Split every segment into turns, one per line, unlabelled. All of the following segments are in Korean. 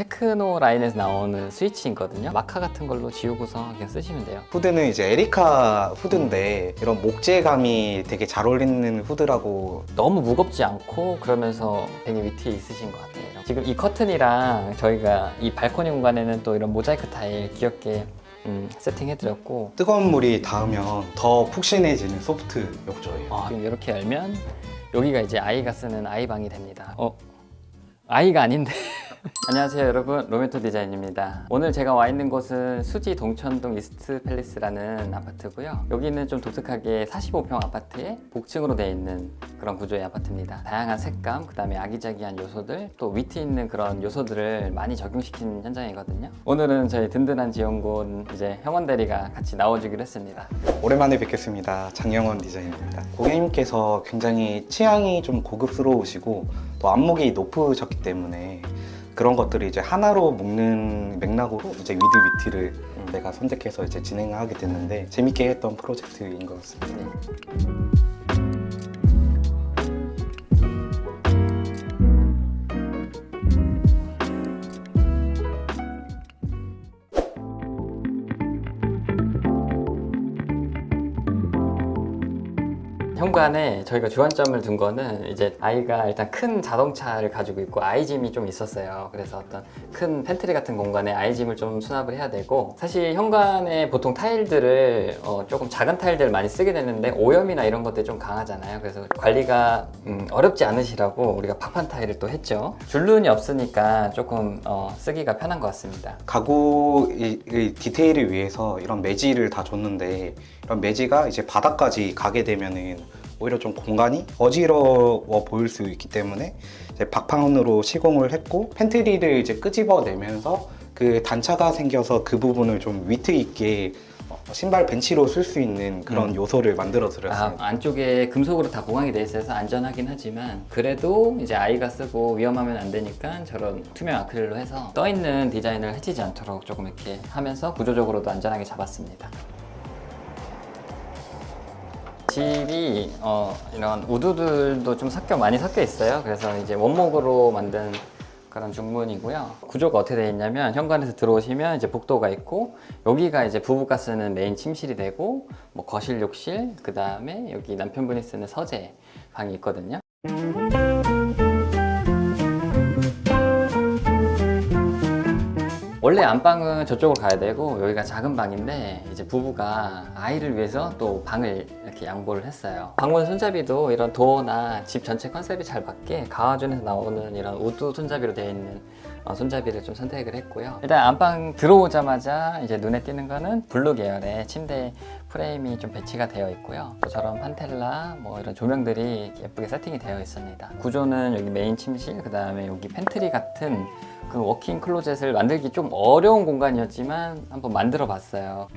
테크노 라인에서 나오는 스위치거든요. 마카 같은 걸로 지우고서 그냥 쓰시면 돼요.
후드는 이제 에리카 후드인데 이런 목재감이 되게 잘 어울리는 후드라고
너무 무겁지 않고 그러면서 되게 위트에 있으신 것 같아요. 지금 이 커튼이랑 저희가 이 발코니 공간에는 또 이런 모자이크 타일 귀엽게 음, 세팅해드렸고
뜨거운 물이 닿으면 더 푹신해지는 소프트 욕조예요.
어, 지금 이렇게 열면 여기가 이제 아이가 쓰는 아이방이 됩니다. 어? 아이가 아닌데. 안녕하세요 여러분. 로메토 디자인입니다. 오늘 제가 와 있는 곳은 수지 동천동 이스트 팰리스라는 아파트고요. 여기는 좀 독특하게 45평 아파트에 복층으로 되어 있는 그런 구조의 아파트입니다. 다양한 색감 그 다음에 아기자기한 요소들 또 위트 있는 그런 요소들을 많이 적용시킨 현장이거든요. 오늘은 저희 든든한 지원군 이제 형원 대리가 같이 나와주기로 했습니다.
오랜만에 뵙겠습니다. 장영원 디자인입니다. 고객님께서 굉장히 취향이 좀 고급스러우시고 또 안목이 높으셨기 때문에 그런 것들을 이제 하나로 묶는 맥락으로 이제 위드 위티를 내가 선택해서 이제 진행하게 됐는데 재밌게 했던 프로젝트인 것 같습니다.
현관에 저희가 주안점을 둔 거는 이제 아이가 일단 큰 자동차를 가지고 있고 아이짐이 좀 있었어요. 그래서 어떤 큰 팬트리 같은 공간에 아이짐을 좀 수납을 해야 되고 사실 현관에 보통 타일들을 어, 조금 작은 타일들을 많이 쓰게 되는데 오염이나 이런 것들이 좀 강하잖아요. 그래서 관리가 음, 어렵지 않으시라고 우리가 파판 타일을 또 했죠. 줄눈이 없으니까 조금 어, 쓰기가 편한 것 같습니다.
가구의 의 디테일을 위해서 이런 매지를 다 줬는데 이런 매지가 이제 바닥까지 가게 되면은 오히려 좀 공간이 어지러워 보일 수 있기 때문에 이제 박판으로 시공을 했고 팬트리를 이제 끄집어내면서 그 단차가 생겨서 그 부분을 좀 위트 있게 어, 신발 벤치로 쓸 수 있는 그런
음.
요소를 만들어
아,
드렸습니다.
안쪽에 금속으로 다 보강이 돼 있어서 안전하긴 하지만 그래도 이제 아이가 쓰고 위험하면 안 되니까 저런 투명 아크릴로 해서 떠 있는 디자인을 해치지 않도록 조금 이렇게 하면서 구조적으로도 안전하게 잡았습니다. 집이 어, 이런 우드들도 좀 섞여 많이 섞여 있어요. 그래서 이제 원목으로 만든 그런 중문이고요. 구조가 어떻게 되어 있냐면 현관에서 들어오시면 이제 복도가 있고 여기가 이제 부부가 쓰는 메인 침실이 되고 뭐 거실, 욕실, 그 다음에 여기 남편분이 쓰는 서재 방이 있거든요. 원래 안방은 저쪽으로 가야 되고 여기가 작은 방인데 이제 부부가 아이를 위해서 또 방을 이렇게 양보를 했어요. 방문 손잡이도 이런 도어나 집 전체 컨셉이 잘 맞게 가와준에서 나오는 이런 우드 손잡이로 되어 있는 어, 손잡이를 좀 선택을 했고요. 일단 안방 들어오자마자 이제 눈에 띄는 거는 블루 계열의 침대 프레임이 좀 배치가 되어 있고요. 또 저런 판텔라 뭐 이런 조명들이 예쁘게 세팅이 되어 있습니다. 구조는 여기 메인 침실, 그 다음에 여기 팬트리 같은 그 워킹 클로젯을 만들기 좀 어려운 공간이었지만 한번 만들어 봤어요.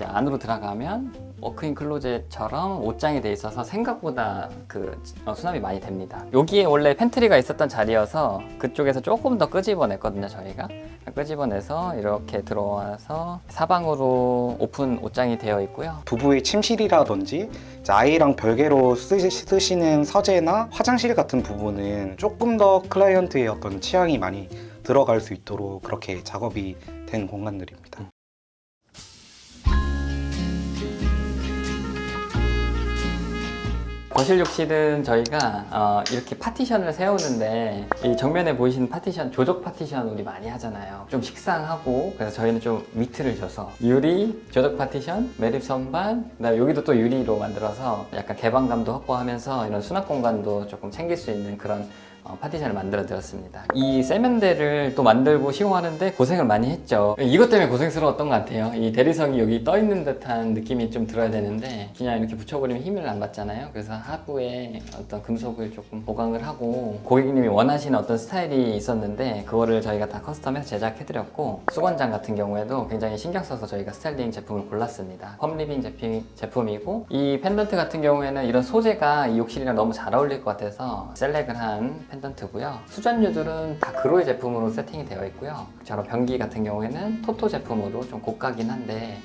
이제 안으로 들어가면 워크인 클로젯처럼 옷장이 돼 있어서 생각보다 그 어, 수납이 많이 됩니다. 여기에 원래 팬트리가 있었던 자리여서 그쪽에서 조금 더 끄집어냈거든요, 저희가. 끄집어내서 이렇게 들어와서 사방으로 오픈 옷장이 되어 있고요.
부부의 침실이라든지 아이랑 별개로 쓰시, 쓰시는 서재나 화장실 같은 부분은 조금 더 클라이언트의 어떤 취향이 많이 들어갈 수 있도록 그렇게 작업이 된 공간들입니다.
거실 욕실은 저희가 어, 이렇게 파티션을 세우는데 이 정면에 보이시는 파티션 조적 파티션 우리 많이 하잖아요. 좀 식상하고 그래서 저희는 좀 위트를 줘서 유리 조적 파티션 매립 선반 그다음에 여기도 또 유리로 만들어서 약간 개방감도 확보하면서 이런 수납 공간도 조금 챙길 수 있는 그런 어, 파티션을 만들어 드렸습니다. 이 세면대를 또 만들고 시공하는데 고생을 많이 했죠. 이것 때문에 고생스러웠던 것 같아요. 이 대리석이 여기 떠 있는 듯한 느낌이 좀 들어야 되는데 그냥 이렇게 붙여버리면 힘을 안 받잖아요. 그래서 하부에 어떤 금속을 조금 보강을 하고 고객님이 원하시는 어떤 스타일이 있었는데 그거를 저희가 다 커스텀해서 제작해드렸고 수건장 같은 경우에도 굉장히 신경 써서 저희가 스타일링 제품을 골랐습니다. 펌리빙 제품, 제품이고 이 펜던트 같은 경우에는 이런 소재가 이 욕실이랑 너무 잘 어울릴 것 같아서 셀렉을 한 펜던트고요. 수전류들은 다 그로이 제품으로 세팅이 되어 있고요. 저런 변기 같은 경우에는 토토 제품으로 좀 고가긴 한데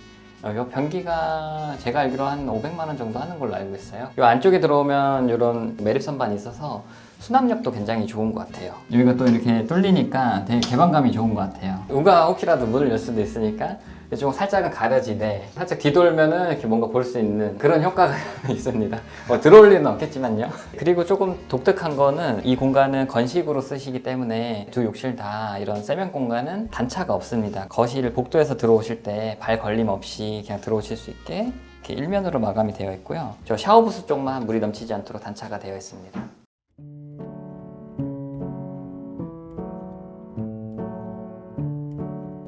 어, 이 변기가 제가 알기로 한 500만 원 정도 하는 걸로 알고 있어요. 이 안쪽에 들어오면 이런 매립 선반이 있어서 수납력도 굉장히 좋은 것 같아요. 여기가 또 이렇게 뚫리니까 되게 개방감이 좋은 것 같아요. 누가 혹시라도 문을 열 수도 있으니까 좀 살짝은 가려지되 살짝 뒤돌면은 이렇게 뭔가 볼 수 있는 그런 효과가 있습니다. 뭐 들어올 리는 없겠지만요. 그리고 조금 독특한 거는 이 공간은 건식으로 쓰시기 때문에 두 욕실 다 이런 세면 공간은 단차가 없습니다. 거실 복도에서 들어오실 때 발 걸림 없이 그냥 들어오실 수 있게 이렇게 일면으로 마감이 되어 있고요. 저 샤워 부스 쪽만 물이 넘치지 않도록 단차가 되어 있습니다.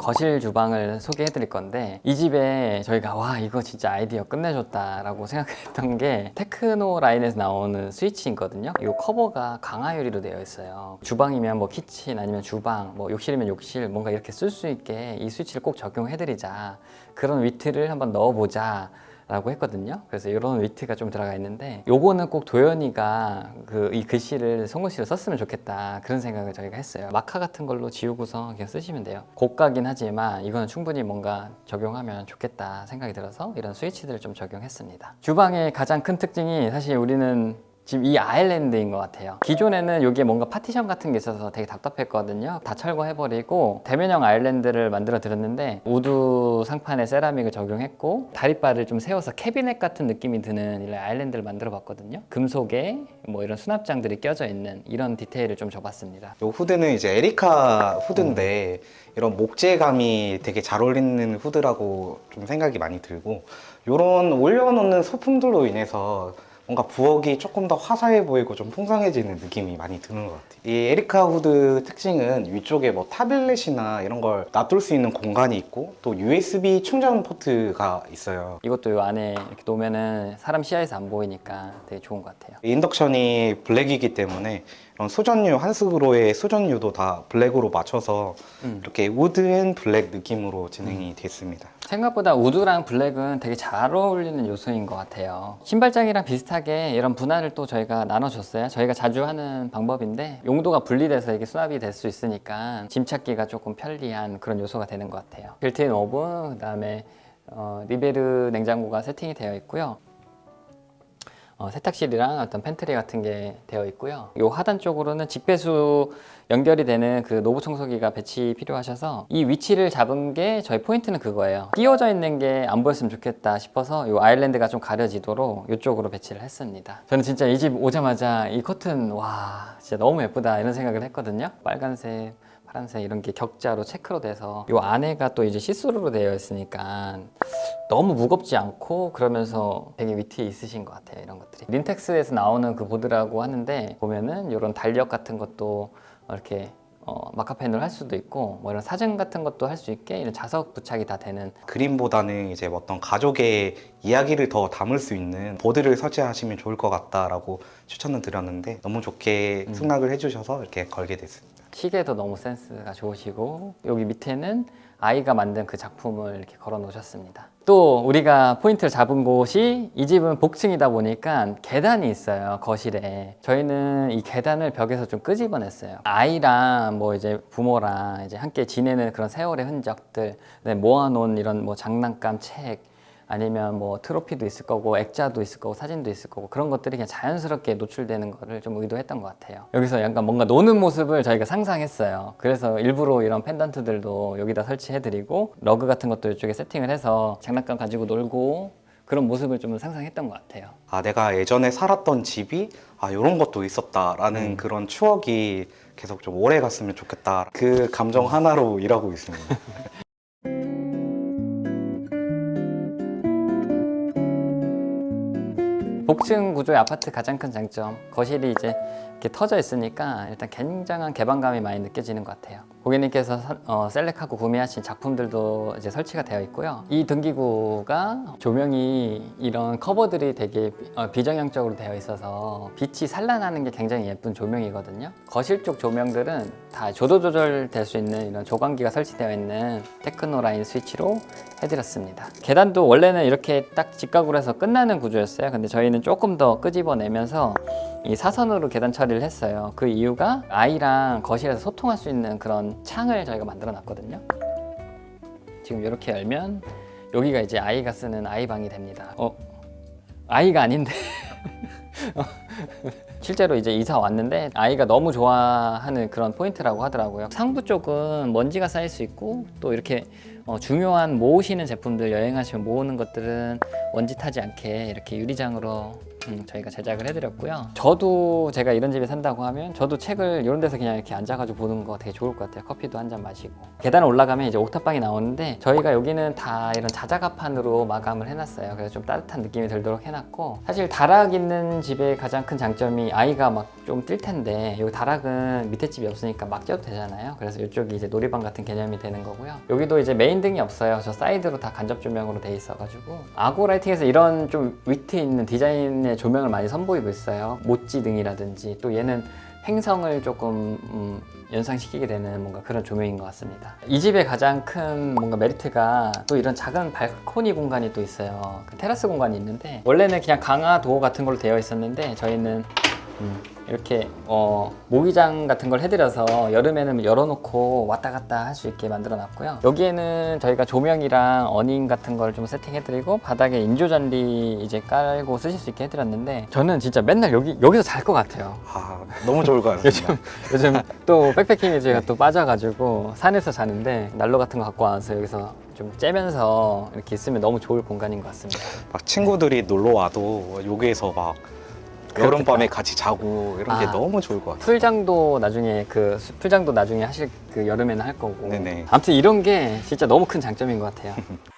거실 주방을 소개해 드릴 건데 이 집에 저희가 와 이거 진짜 아이디어 끝내줬다 라고 생각했던 게 테크노 라인에서 나오는 스위치거든요. 이 커버가 강화 유리로 되어 있어요. 주방이면 뭐 키친 아니면 주방 뭐 욕실이면 욕실 뭔가 이렇게 쓸 수 있게 이 스위치를 꼭 적용해 드리자. 그런 위트를 한번 넣어보자 라고 했거든요. 그래서 이런 위트가 좀 들어가 있는데 요거는 꼭 도현이가 그 이 글씨를 손글씨로 썼으면 좋겠다 그런 생각을 저희가 했어요. 마카 같은 걸로 지우고서 그냥 쓰시면 돼요. 고가긴 하지만 이거는 충분히 뭔가 적용하면 좋겠다 생각이 들어서 이런 스위치들을 좀 적용했습니다. 주방의 가장 큰 특징이 사실 우리는 지금 이 아일랜드인 것 같아요. 기존에는 여기에 뭔가 파티션 같은 게 있어서 되게 답답했거든요. 다 철거해버리고 대면형 아일랜드를 만들어 드렸는데 우드 상판에 세라믹을 적용했고 다리바를 좀 세워서 캐비넷 같은 느낌이 드는 이런 아일랜드를 만들어 봤거든요. 금속에 뭐 이런 수납장들이 껴져 있는 이런 디테일을 좀 줘봤습니다.
요 후드는 이제 에리카 후드인데 이런 목재감이 되게 잘 어울리는 후드라고 좀 생각이 많이 들고 요런 올려놓는 소품들로 인해서 뭔가 부엌이 조금 더 화사해 보이고 좀 풍성해지는 느낌이 많이 드는 것 같아요. 이 에리카 후드 특징은 위쪽에 뭐 타블렛이나 이런 걸 놔둘 수 있는 공간이 있고 또 USB 충전 포트가 있어요.
이것도 이 안에 이렇게 놓으면은 사람 시야에서 안 보이니까 되게 좋은 것 같아요.
인덕션이 블랙이기 때문에 이런 수전류 한스그로의 수전류도 다 블랙으로 맞춰서
음.
이렇게 우드 앤 블랙 느낌으로 진행이 됐습니다.
생각보다 우드랑 블랙은 되게 잘 어울리는 요소인 것 같아요. 신발장이랑 비슷하게 이런 분할을 또 저희가 나눠줬어요. 저희가 자주 하는 방법인데 용도가 분리돼서 이게 수납이 될 수 있으니까 짐 찾기가 조금 편리한 그런 요소가 되는 것 같아요. 빌트인 오븐, 그다음에 어, 리베르 냉장고가 세팅이 되어 있고요. 어, 세탁실이랑 어떤 팬트리 같은 게 되어 있고요. 요 하단 쪽으로는 직배수 연결이 되는 그 노브 청소기가 배치 필요하셔서 이 위치를 잡은 게 저희 포인트는 그거예요. 띄워져 있는 게 안 보였으면 좋겠다 싶어서 요 아일랜드가 좀 가려지도록 이쪽으로 배치를 했습니다. 저는 진짜 이 집 오자마자 이 커튼 와 진짜 너무 예쁘다 이런 생각을 했거든요. 빨간색 파란색 이런 게 격자로 체크로 돼서 요 안에가 또 이제 시스루로 되어 있으니까 너무 무겁지 않고 그러면서 되게 위트에 있으신 것 같아요 이런 것들이. 린텍스에서 나오는 그 보드라고 하는데 보면은 이런 달력 같은 것도 이렇게 어, 마카펜으로 할 수도 있고 뭐 이런 사진 같은 것도 할 수 있게 이런 자석 부착이 다 되는
그림보다는 이제 어떤 가족의 이야기를 더 담을 수 있는 보드를 설치하시면 좋을 것 같다라고 추천을 드렸는데 너무 좋게 승낙을 해주셔서 이렇게 걸게 됐습니다.
시계도 너무 센스가 좋으시고 여기 밑에는 아이가 만든 그 작품을 이렇게 걸어 놓으셨습니다. 또 우리가 포인트를 잡은 곳이 이 집은 복층이다 보니까 계단이 있어요 거실에 저희는 이 계단을 벽에서 좀 끄집어냈어요 아이랑 뭐 이제 부모랑 이제 함께 지내는 그런 세월의 흔적들 그다음에 모아놓은 이런 뭐 장난감 책 아니면 뭐 트로피도 있을 거고 액자도 있을 거고 사진도 있을 거고 그런 것들이 그냥 자연스럽게 노출되는 거를 좀 의도했던 것 같아요. 여기서 약간 뭔가 노는 모습을 저희가 상상했어요. 그래서 일부러 이런 펜던트들도 여기다 설치해드리고 러그 같은 것도 이쪽에 세팅을 해서 장난감 가지고 놀고 그런 모습을 좀 상상했던 것 같아요.
아 내가 예전에 살았던 집이 아 이런 것도 있었다라는 그런 추억이 계속 좀 오래 갔으면 좋겠다. 그 감정 하나로 일하고 있습니다.
복층 구조의 아파트 가장 큰 장점 거실이 이제 이렇게 터져 있으니까 일단 굉장한 개방감이 많이 느껴지는 것 같아요 고객님께서 사- 어, 셀렉하고 구매하신 작품들도 이제 설치가 되어 있고요 이 등기구가 조명이 이런 커버들이 되게 어, 비정형적으로 되어 있어서 빛이 산란하는 게 굉장히 예쁜 조명이거든요 거실 쪽 조명들은 다 조도 조절 될 수 있는 이런 조광기가 설치되어 있는 테크노 라인 스위치로 해드렸습니다. 계단도 원래는 이렇게 딱 직각으로 해서 끝나는 구조였어요. 근데 저희는 조금 더 끄집어내면서 이 사선으로 계단 처리를 했어요. 그 이유가 아이랑 거실에서 소통할 수 있는 그런 창을 저희가 만들어 놨거든요. 지금 이렇게 열면 여기가 이제 아이가 쓰는 아이방이 됩니다. 어, 아이가 아닌데. 실제로 이제 이사 왔는데 아이가 너무 좋아하는 그런 포인트라고 하더라고요. 상부 쪽은 먼지가 쌓일 수 있고 또 이렇게 어, 중요한 모으시는 제품들 여행하시면 모으는 것들은 먼지 타지 않게 이렇게 유리장으로 음, 저희가 제작을 해드렸고요. 저도 제가 이런 집에 산다고 하면 저도 책을 이런 데서 그냥 이렇게 앉아가지고 보는 거 되게 좋을 것 같아요. 커피도 한 잔 마시고 계단 올라가면 이제 옥탑방이 나오는데 저희가 여기는 다 이런 자작합판으로 마감을 해놨어요. 그래서 좀 따뜻한 느낌이 들도록 해놨고 사실 다락 있는 집의 가장 큰 장점이 아이가 막 좀 뛸 텐데 여기 다락은 밑에 집이 없으니까 막 뛰어도 되잖아요. 그래서 이쪽이 이제 놀이방 같은 개념이 되는 거고요. 여기도 이제 메인 등이 없어요. 저 사이드로 다 간접 조명으로 돼 있어가지고 아고 라이팅에서 이런 좀 위트 있는 디자인의 조명을 많이 선보이고 있어요. 모찌 등이라든지 또 얘는 행성을 조금 음, 연상시키게 되는 뭔가 그런 조명인 것 같습니다. 이 집의 가장 큰 뭔가 메리트가 또 이런 작은 발코니 공간이 또 있어요. 그 테라스 공간이 있는데 원래는 그냥 강화 도어 같은 걸로 되어 있었는데 저희는 음, 이렇게 어, 모기장 같은 걸 해드려서 여름에는 열어놓고 왔다 갔다 할 수 있게 만들어 놨고요. 여기에는 저희가 조명이랑 어닝 같은 걸 좀 세팅해드리고 바닥에 인조잔디 이제 깔고 쓰실 수 있게 해드렸는데 저는 진짜 맨날 여기 여기서 잘 것 같아요.
아 너무 좋을 것 같습니다.
요즘 요즘 또 백패킹에 제가 또 빠져가지고 산에서 자는데 난로 같은 거 갖고 와서 여기서 좀 째면서 이렇게 있으면 너무 좋을 공간인 것 같습니다.
막 친구들이 놀러 와도 여기에서 막 여름밤에 같이 자고 이런 게
아.
너무 좋을 것 같아요.
풀장도 나중에 그 수- 풀장도 나중에 하실 그 여름에는 할 거고.
네네.
아무튼 이런 게 진짜 너무 큰 장점인 것 같아요.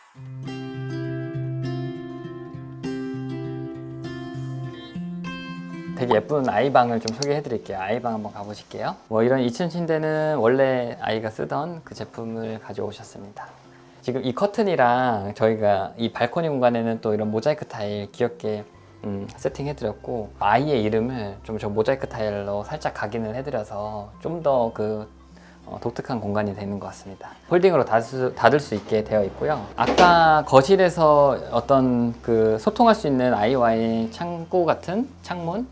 되게 예쁜 아이방을 좀 소개해 드릴게요. 아이방 한번 가보실게요. 뭐 이런 2층 침대는 원래 아이가 쓰던 그 제품을 가져오셨습니다. 지금 이 커튼이랑 저희가 이 발코니 공간에는 또 이런 모자이크 타일 귀엽게 음, 세팅해 드렸고 아이의 이름을 좀 저 모자이크 타일로 살짝 각인을 해드려서 좀 더그 독특한 공간이 되는 것 같습니다. 홀딩으로 닫을 수, 닫을 수 있게 되어 있고요. 아까 거실에서 어떤 그 소통할 수 있는 아이와의 창고 같은 창문이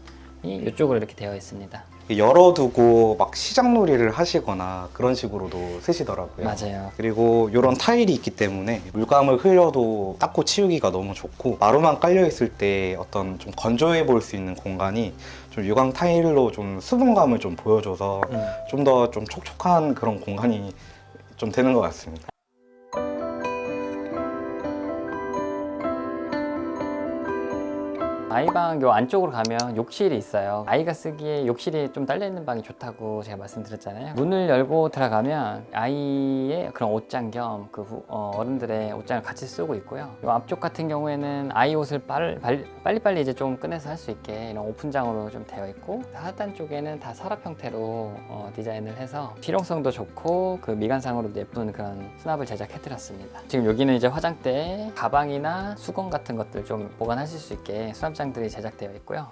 이쪽으로 이렇게 되어 있습니다.
열어두고 막 시장놀이를 하시거나 그런 식으로도 쓰시더라고요.
맞아요.
그리고 이런 타일이 있기 때문에 물감을 흘려도 닦고 치우기가 너무 좋고 마루만 깔려 있을 때 어떤 좀 건조해 보일 수 있는 공간이 좀 유광 타일로 좀 수분감을 좀 보여줘서
음.
좀더좀 촉촉한 그런 공간이 좀 되는 것 같습니다.
아이방 요 안쪽으로 가면 욕실이 있어요. 아이가 쓰기에 욕실이 좀 딸려 있는 방이 좋다고 제가 말씀드렸잖아요. 문을 열고 들어가면 아이의 그런 옷장 겸 그 어 른들의 옷장을 같이 쓰고 있고요. 요 앞쪽 같은 경우에는 아이 옷을 빨, 빨리 빨리 이제 좀 꺼내서 할 수 있게 이런 오픈장으로 좀 되어 있고 하단 쪽에는 다 서랍 형태로 어, 디자인을 해서 실용성도 좋고 그 미관상으로도 예쁜 그런 수납을 제작해 드렸습니다. 지금 여기는 이제 화장대, 가방이나 수건 같은 것들 좀 보관하실 수 있게 수납 장들이 제작되어 있고요.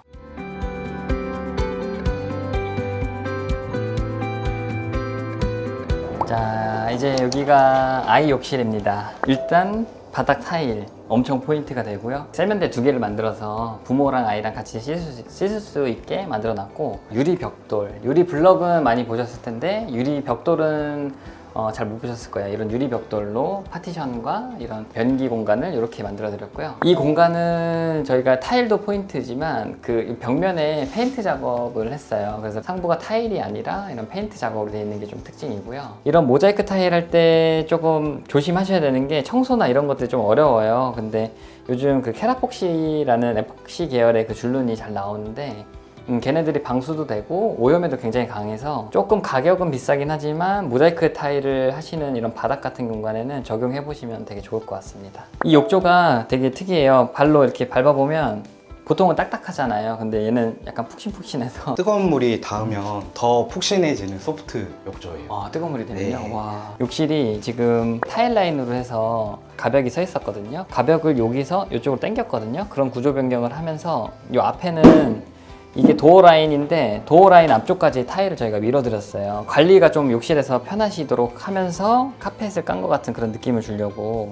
자, 이제 여기가 아이 욕실입니다. 일단 바닥 타일 엄청 포인트가 되고요. 세면대 두 개를 만들어서 부모랑 아이랑 같이 씻을 수, 씻을 수 있게 만들어 놨고 유리 벽돌, 유리 블럭은 많이 보셨을 텐데 유리 벽돌은 어, 잘 못 보셨을 거예요. 이런 유리 벽돌로 파티션과 이런 변기 공간을 이렇게 만들어 드렸고요. 이 공간은 저희가 타일도 포인트지만 그 벽면에 페인트 작업을 했어요. 그래서 상부가 타일이 아니라 이런 페인트 작업으로 되어 있는 게 좀 특징이고요. 이런 모자이크 타일 할 때 조금 조심하셔야 되는 게 청소나 이런 것들이 좀 어려워요. 근데 요즘 그 캐라폭시라는 에폭시 계열의 그 줄눈이 잘 나오는데 음, 걔네들이 방수도 되고 오염에도 굉장히 강해서 조금 가격은 비싸긴 하지만 모자이크 타일을 하시는 이런 바닥 같은 공간에는 적용해 보시면 되게 좋을 것 같습니다. 이 욕조가 되게 특이해요. 발로 이렇게 밟아보면 보통은 딱딱하잖아요. 근데 얘는 약간 푹신푹신해서
뜨거운 물이 닿으면 더 푹신해지는 소프트 욕조예요.
아 뜨거운 물이 되네요.
네.
와 욕실이 지금 타일 라인으로 해서 가벽이 서 있었거든요. 가벽을 여기서 이쪽으로 당겼거든요. 그런 구조 변경을 하면서 이 앞에는 이게 도어 라인인데 도어 라인 앞쪽까지 타일을 저희가 밀어드렸어요. 관리가 좀 욕실에서 편하시도록 하면서 카펫을 깐 것 같은 그런 느낌을 주려고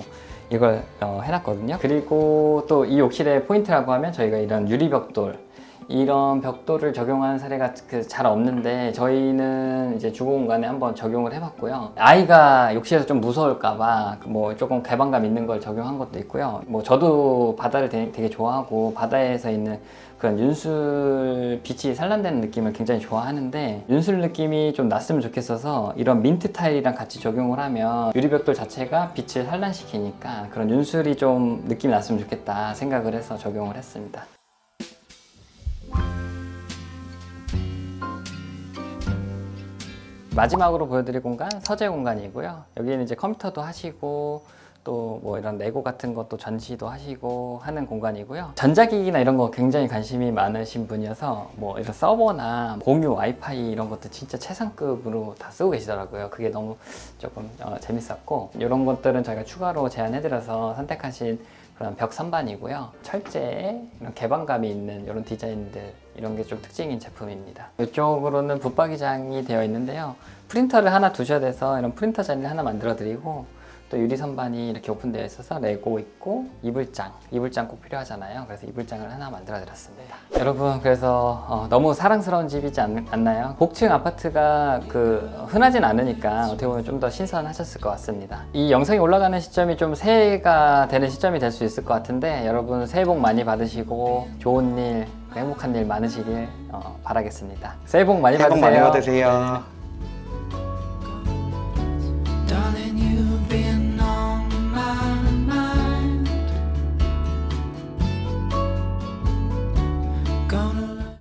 이걸 어, 해놨거든요. 그리고 또 이 욕실의 포인트라고 하면 저희가 이런 유리벽돌 이런 벽돌을 적용하는 사례가 그 잘 없는데 저희는 이제 주거 공간에 한번 적용을 해봤고요. 아이가 욕실에서 좀 무서울까봐 뭐 조금 개방감 있는 걸 적용한 것도 있고요. 뭐 저도 바다를 되게, 되게 좋아하고 바다에서 있는 그런 윤술 빛이 산란되는 느낌을 굉장히 좋아하는데 윤술 느낌이 좀 났으면 좋겠어서 이런 민트 타일이랑 같이 적용을 하면 유리벽돌 자체가 빛을 산란시키니까 그런 윤술이 좀 느낌이 났으면 좋겠다 생각을 해서 적용을 했습니다. 마지막으로 보여드릴 공간 서재 공간이고요. 여기는 이제 컴퓨터도 하시고 또 뭐 이런 레고 같은 것도 전시도 하시고 하는 공간이고요. 전자기기나 이런 거 굉장히 관심이 많으신 분이어서 뭐 이런 서버나 공유 와이파이 이런 것도 진짜 최상급으로 다 쓰고 계시더라고요. 그게 너무 조금 어, 재밌었고 이런 것들은 저희가 추가로 제안해드려서 선택하신 그런 벽 선반이고요. 철제에 이런 개방감이 있는 이런 디자인들 이런 게 좀 특징인 제품입니다. 이쪽으로는 붙박이장이 되어 있는데요. 프린터를 하나 두셔야 돼서 이런 프린터 자리를 하나 만들어 드리고 또 유리 선반이 이렇게 오픈되어 있어서 레고 있고 이불장 이불장 꼭 필요하잖아요. 그래서 이불장을 하나 만들어 드렸습니다. 여러분 그래서 어, 너무 사랑스러운 집이지 않, 않나요? 복층 아파트가 그 흔하진 않으니까 어떻게 보면 좀 더 신선하셨을 것 같습니다. 이 영상이 올라가는 시점이 좀 새해가 되는 시점이 될 수 있을 것 같은데 여러분 새해 복 많이 받으시고 좋은 일 행복한 일 많으시길 어, 바라겠습니다. 새해 복 많이
새해 복
받으세요.
많이 받으세요.
네.